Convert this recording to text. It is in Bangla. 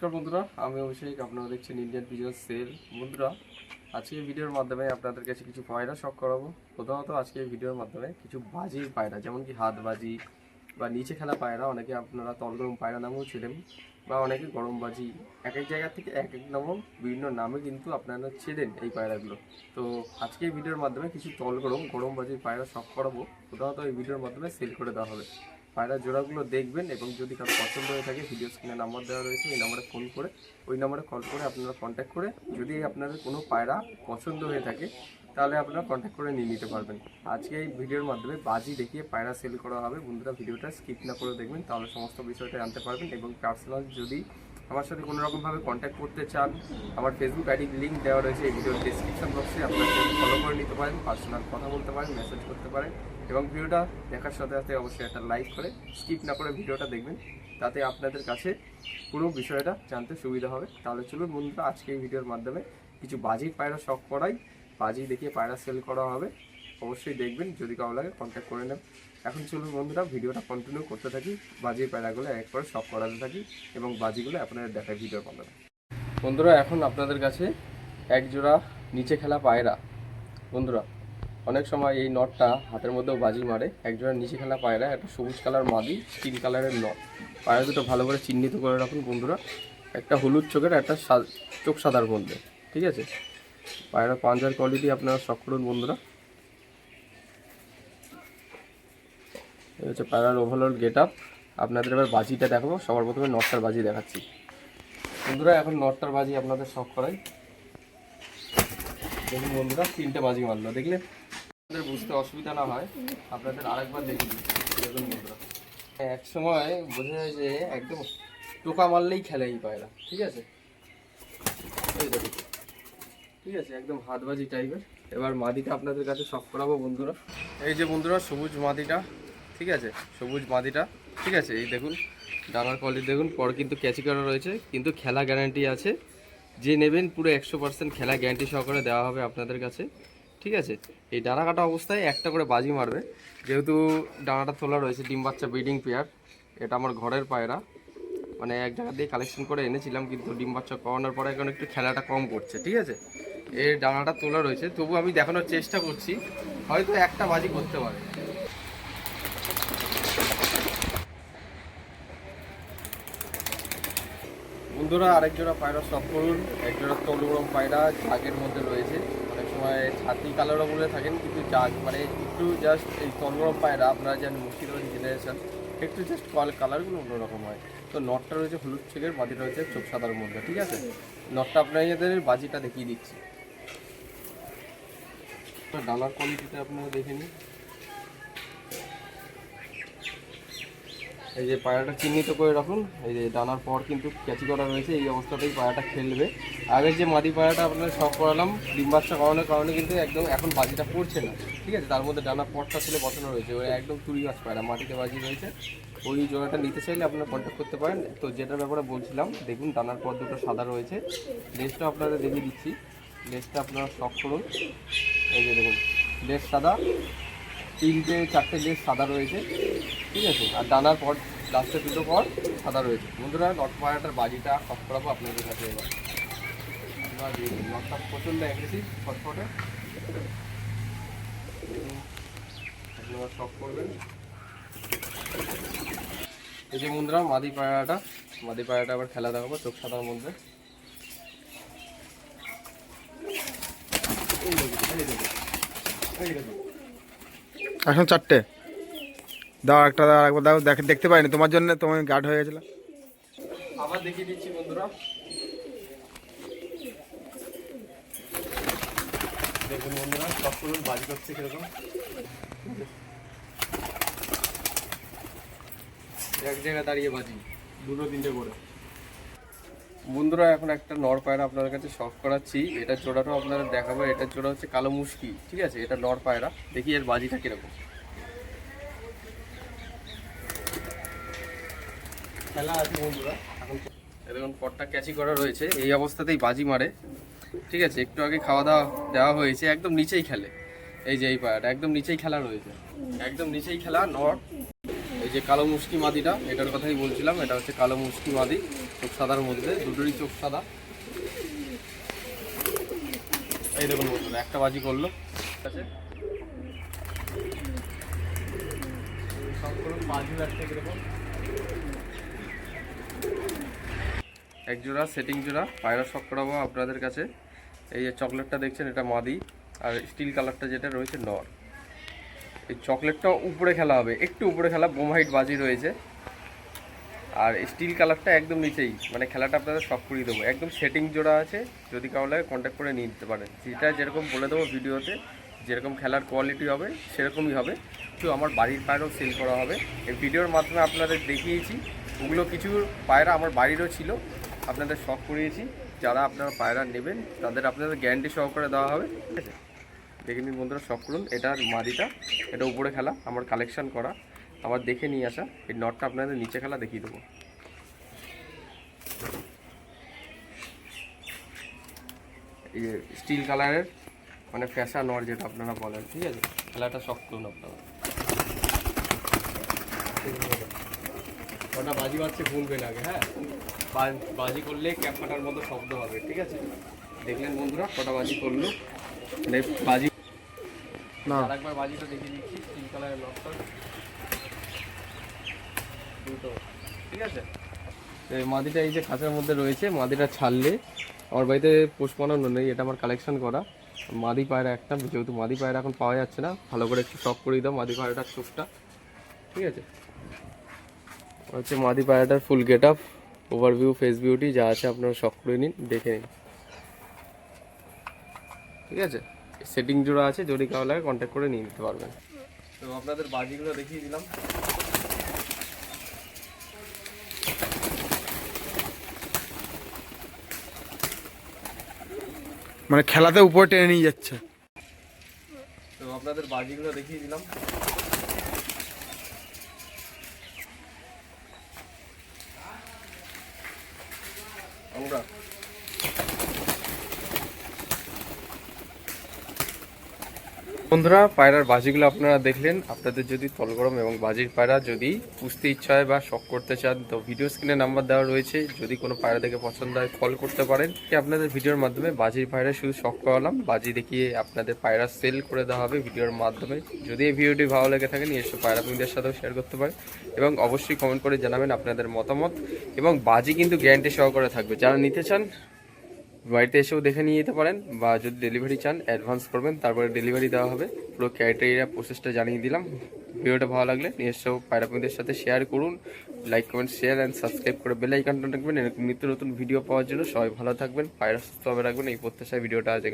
নমস্কার বন্ধুরা, আমি অভিষেক, আপনারা দেখছেন ইন্ডিয়ান বিজনেস সেল বন্ধুরা, আজকে ভিডিওর মাধ্যমে আপনাদের কাছে কিছু পায়রা শখ করাবো। প্রথমত, আজকে ভিডিওর মাধ্যমে কিছু বাজির পায়রা যেমন কি হাত বাজি বা নিচে খেলা পায়রা, অনেকে আপনারা তলগরম পায়রা নামেও ছিলেন, বা অনেকে গরম বাজি। এক এক জায়গা থেকে এক এক নামও বিভিন্ন নামে কিন্তু আপনারা ছিলেন এই পায়রাগুলো। তো আজকে এই ভিডিওর মাধ্যমে কিছু তল গরম গরম বাজির পায়রা শখ করাবো। প্রথমত, এই ভিডিওর মাধ্যমে সেল করে দেওয়া হবে। পায়রা জোড়াগুলো দেখবেন এবং যদি কারও পছন্দ হয়ে থাকে ভিডিও স্ক্রিনে নাম্বার দেওয়া রয়েছে ওই নাম্বারে ফোন করে, ওই নাম্বারে কল করে আপনারা কন্ট্যাক্ট করে যদি আপনাদের কোনো পায়রা পছন্দ হয়ে থাকে, তাহলে আপনারা কন্ট্যাক্ট করে নিয়ে নিতে পারবেন। আজকে এই ভিডিওর মাধ্যমে বাজি দেখিয়ে পায়রা সেল করা হবে। বন্ধুরা ভিডিওটা স্কিপ না করে দেখবেন, তাহলে সমস্ত বিষয়টা জানতে পারবেন এবং পার্সোনাল যদি আমার সাথে কোনো রকমভাবে কন্ট্যাক্ট করতে চান, আমার ফেসবুক আইডির লিঙ্ক দেওয়া রয়েছে এই ভিডিওর ডিসক্রিপশন বক্সে আপনারা ফলো করে নিতে পারেন পার্সোনাল কথা বলতে পারেন মেসেজ করতে পারেন। এবং ভিডিওটা দেখার সাথে সাথে অবশ্যই একটা লাইক করে স্কিপ না করে ভিডিওটা দেখবেন। তাতে আপনাদের কাছে পুরো বিষয়টা জানতে সুবিধা হবে। তাহলে চলুন বন্ধুরা, আজকে এই ভিডিওর মাধ্যমে কিছু বাজি পায়রা শখ করাই। বাজি দেখিয়ে পায়রা সেল করা হবে। অবশ্যই দেখবেন, যদি কারও লাগে কন্ট্যাক্ট করে নেন এখন চলুন বন্ধুরা, ভিডিওটা কন্টিনিউ করতে থাকি। বাজির পায়রাগুলো এক করে শখ করাতে থাকি এবং বাজিগুলো আপনাদের দেখায় ভিডিওর মাধ্যমে। বন্ধুরা, এখন আপনাদের কাছে এক জোড়া নিচে খেলা পায়রা। বন্ধুরা অনেক সময় এই নটটা হাতের মধ্যেও বাজি মারে। একজনের নিচে খেলা পায়রা, একটা সবুজ কালার মাদি স্কিন কালারের নট পায়রা দুটো ভালো করে চিহ্নিত করে রাখুন বন্ধুরা। একটা হলুদ চোখের, একটা চোখ সাদার মধ্যে, ঠিক আছে? পায়রা পাঞ্জার কোয়ালিটি আপনারা শখ করুন বন্ধুরা। হচ্ছে পায়রার ওভারঅল গেট আপ আপনাদের এবার বাজিটা দেখাবো, সবার প্রথমে নটটার বাজি দেখাচ্ছি। বন্ধুরা, এখন নটটার বাজি আপনাদের শখ করাই। দেখুন বন্ধুরা, তিনটে বাজি মারলো, দেখলে? আপনাদের বুঝতে অসুবিধা না হয়, আপনাদের আরেকবার দেখে দিই। এক সময় বোঝা যায় যে একদম টোকা মারলেই খেলে এই পায়রা ঠিক আছে? ঠিক আছে, একদম হাতবাজি টাইপের। এবার মাদিটা আপনাদের কাছে শখ করাবো, বন্ধুরা। এই যে বন্ধুরা, সবুজ মাদিটা, ঠিক আছে? সবুজ মাদিটা, ঠিক আছে? এই দেখুন ডানার কোয়ালিটি দেখুন, পর কিন্তু ক্যাচি করা রয়েছে, কিন্তু খেলা গ্যারান্টি আছে। যে নেবেন পুরো একশো পার্সেন্ট খেলা গ্যারান্টি সহকারে দেওয়া হবে আপনাদের কাছে। ঠিক আছে? এই ডানা কাটা অবস্থায় একটা করে বাজি মারবে। যেহেতু ডানাটা তোলা রয়েছে, ডিম বাচ্চা ব্রিডিং পেয়ার, এটা আমার ঘরের পায়রা। মানে এক জায়গা দিয়ে কালেকশন করে এনেছিলাম, কিন্তু ডিম বাচ্চা করানোর পরে এখন একটু খেলাটা কম করছে, ঠিক আছে? এর ডানাটা তোলা রয়েছে, তবু আমি দেখানোর চেষ্টা করছি, হয়তো একটা বাজি করতে পারে। বন্ধুরা আরেক জোড়া পায়রা সব করুন এক জোড়া তলুরম পায়রা জাগের মধ্যে রয়েছে। সময় ছাতি কালারও বলে থাকেন, কিন্তু যা মানে একটু জাস্ট এই চন্দ্রম পায়রা, আপনারা জানেন মুর্শিদাবাদ জেনারেশন একটু জাস্ট কল কালারগুলো অন্যরকম হয়। তো নটটা রয়েছে হলুদ ছেলের বাজিটা রয়েছে চোখ সাদার মধ্যে, ঠিক আছে? নটটা আপনাদের বাজিটা দেখিয়ে দিচ্ছি। ডালার কোয়ালিটিটা আপনারা দেখে নিন। এই যে পায়রাটা চিহ্নিত করে রাখুন। এই যে ডানার পর কিন্তু ক্যাচি করা রয়েছে, এই অবস্থাতেই পায়রাটা খেলবে। আগের যে মাদি পায়রাটা আপনাদের শখ করালাম, ডিম বাচ্চা করানোর কারণে কিন্তু একদম এখন বাজিটা পড়ছে না। ঠিক আছে, তার মধ্যে ডানার পরটা ছেলে বসানো রয়েছে, ওই একদম তুড়ি গাছ পায়রা, মাটিতে বাজি রয়েছে। ওই জোড়াটা নিতে চাইলে আপনারা কন্ট্যাক্ট করতে পারেন। তো যেটার ব্যাপারে বলছিলাম, দেখুন ডানার পর দুটো সাদা রয়েছে। লেসটা আপনাদের দেখিয়ে দিচ্ছি। লেসটা আপনারা শখ করুন। এই যে দেখুন, লেস সাদা, তিনটে চারটে লেস সাদা রয়েছে। ঠিক আছে? আর ডানার পর লাস্টে দুটো পর সাদা রয়েছে। বন্ধুরা, নট পায়াটার বাজিটা অফ করাবো আপনাদের কাছে এবার। নটটা প্রচণ্ড অ্যাগ্রেসিভ ফটফটে করবেন। এই যে বন্ধুরা, মাদি পায়রাটা মাদি পায়রাটা আবার খেলা দেখাবো, চোখ সাদার মধ্যে। এখন চারটে? দাও, একটা দাও একবার দাও, দেখ দেখতে পাইনি, তোমার জন্য তোমার গার্ড হয়ে গেছিল আবার দেখিয়ে দিচ্ছি বন্ধুরা। দেখুন বন্ধুরা, সব করুন বাজি করছে কীরকম। এক জায়গায় দাঁড়িয়ে বাজি, দুটো তিনটে করে। বন্ধুরা, এখন একটা নর পায়রা আপনাদের কাছে শখ করাচ্ছি। এটা জোড়াটাও আপনাদের দেখাবো, এটা জোড়া হচ্ছে কালো মুশকি, ঠিক আছে? এটা নর পায়রা, দেখি এর বাজিটা কীরকম। খেলা আছে বন্ধুরা, এখন দেখুন পটটা ক্যাচি করা রয়েছে, এই অবস্থাতেই বাজি মারে। ঠিক আছে, একটু আগে খাওয়া দাওয়া দেওয়া হয়েছে, একদম নিচেই খেলে। এই যে এই পায়াটা একদম নিচেই খেলা রয়েছে। একদম নিচেই খেলা নট এই যে কালো মুষ্টি মাদিটা, এটার কথাই বলছিলাম, এটা হচ্ছে কালো মুষ্টি মাদি, চোখ সাদার মধ্যে, দুটোরই চোখ সাদা। এই দেখুন বন্ধুরা, একটা বাজি করল। ঠিক আছে? সব করুন, বাজিও একটা কীরকম। এক জোড়া সেটিং জোড়া, পায়রা শখ করাবো আপনাদের কাছে। এই যে চকলেটটা দেখছেন, এটা মাদি, আর স্টিল কালারটা যেটা রয়েছে, নর। এই চকলেটটা উপরে খেলা হবে, একটু উপরে খেলা, বোম হাইট বাজি রয়েছে। আর স্টিল কালারটা একদম নিচেই মানে খেলাটা আপনাদের শখ করিয়ে দেবো। একদম সেটিং জোড়া আছে, যদি কারও লাগে কন্ট্যাক্ট করে নিয়ে নিতে পারেন। যেটা যেরকম বলে দেবো ভিডিওতে, যেরকম খেলার কোয়ালিটি হবে, সেরকমই হবে। তো আমার বাড়ির পায়রাও সেল করা হবে। এই ভিডিওর মাধ্যমে আপনাদের দেখিয়েছি, ওগুলো কিছু পায়রা আমার বাড়িরও ছিল। আপনাদের শখ করিয়েছি যারা আপনারা পায়রা নেবেন, তাদের আপনাদের গ্যারান্টি সহকারে দেওয়া হবে। ঠিক আছে দেখে নিন বন্ধুরা, শখ করুন এটার মাদিটা এটা উপরে খেলা, আমার কালেকশন করা। আমার দেখে নিয়ে আসা, এই নটটা আপনাদের নিচে খেলা দেখিয়ে দেবো। এই স্টিল কালারের মানে ফ্যাশন নট যেটা আপনারা বলেন, ঠিক আছে? খেলাটা শখ করুন আপনারা ওটা বাজি বাজছে ভুলবেন আগে হ্যাঁ? বাজি করলে ক্যাপ কাটার মতো শব্দ হবে ঠিক আছে? দেখলেন বন্ধুরা কটা বাজি করল। মানে বাজি না। একবার বাজিটা দেখিয়ে দিচ্ছি স্টিল কালারের নকশা দুটো ঠিক আছে? এই মাদিটা এই যে খাঁচার মধ্যে রয়েছে মাদিটা ছাড়লে আমার বাড়িতে পোষ নেই এটা আমার কালেকশন করা। মাদি পায়রা একটা যেহেতু মাদি পায়রা এখন পাওয়া যাচ্ছে না ভালো করে একটু শখ করে দাও মাদি পায়রাটার চোখটা ঠিক আছে? হচ্ছে মাদি পায়রাটার full get up overview face beauty যা আছে আপনারা শখ করে নিন দেখে নিন। ঠিক আছে? সেটিং জোড়া আছে যদি কারও লাগে কন্ট্যাক্ট করে নিয়ে নিতে পারবেন। তো আপনাদের বাজিগুলো দেখিয়ে দিলাম। মানে খেলাতে উপরে টেনে নিয়ে যাচ্ছে। তো আপনাদের বাজিগুলো দেখিয়ে দিলাম। আমরা বন্ধুরা, পায়রার বাজিগুলো আপনারা দেখলেন। আপনাদের যদি তলগরম এবং বাজির পায়রা যদি পুষতে ইচ্ছা হয় বা শখ করতে চান, তো ভিডিও স্ক্রিনে নাম্বার দেওয়া রয়েছে। যদি কোনো পায়রা দেখে পছন্দ হয় কল করতে পারেন। কি আপনাদের ভিডিওর মাধ্যমে বাজির পায়রা শুধু শখ করালাম। বাজি দেখিয়ে আপনাদের পায়রা সেল করে দেওয়া হবে ভিডিওর মাধ্যমে। যদি এই ভিডিওটি ভালো লেগে থাকে এসে পায়রা প্রেমীদের সাথেও শেয়ার করতে পারেন। এবং অবশ্যই কমেন্ট করে জানাবেন আপনাদের মতামত। এবং বাজি কিন্তু গ্যারান্টি সহকারে থাকবে। যারা নিতে চান বাড়িতে এসেও দেখে নিয়ে যেতে পারেন বা যদি ডেলিভারি চান অ্যাডভান্স করবেন, তারপরে ডেলিভারি দেওয়া হবে। পুরো ক্রাইটেরিয়া প্রসেসটা জানিয়ে দিলাম। ভিডিওটা ভালো লাগলে নিজস্ব এসেও পায়রাপতিদের সাথে শেয়ার করুন। Like comment share and subscribe করে বেল রাখবেন। এরকম নিত্য নতুন ভিডিও পাওয়ার জন্য সবাই ভালো থাকবেন, পায়রা সুস্থভাবে রাখবেন। এই প্রত্যাশায় ভিডিওটা আজ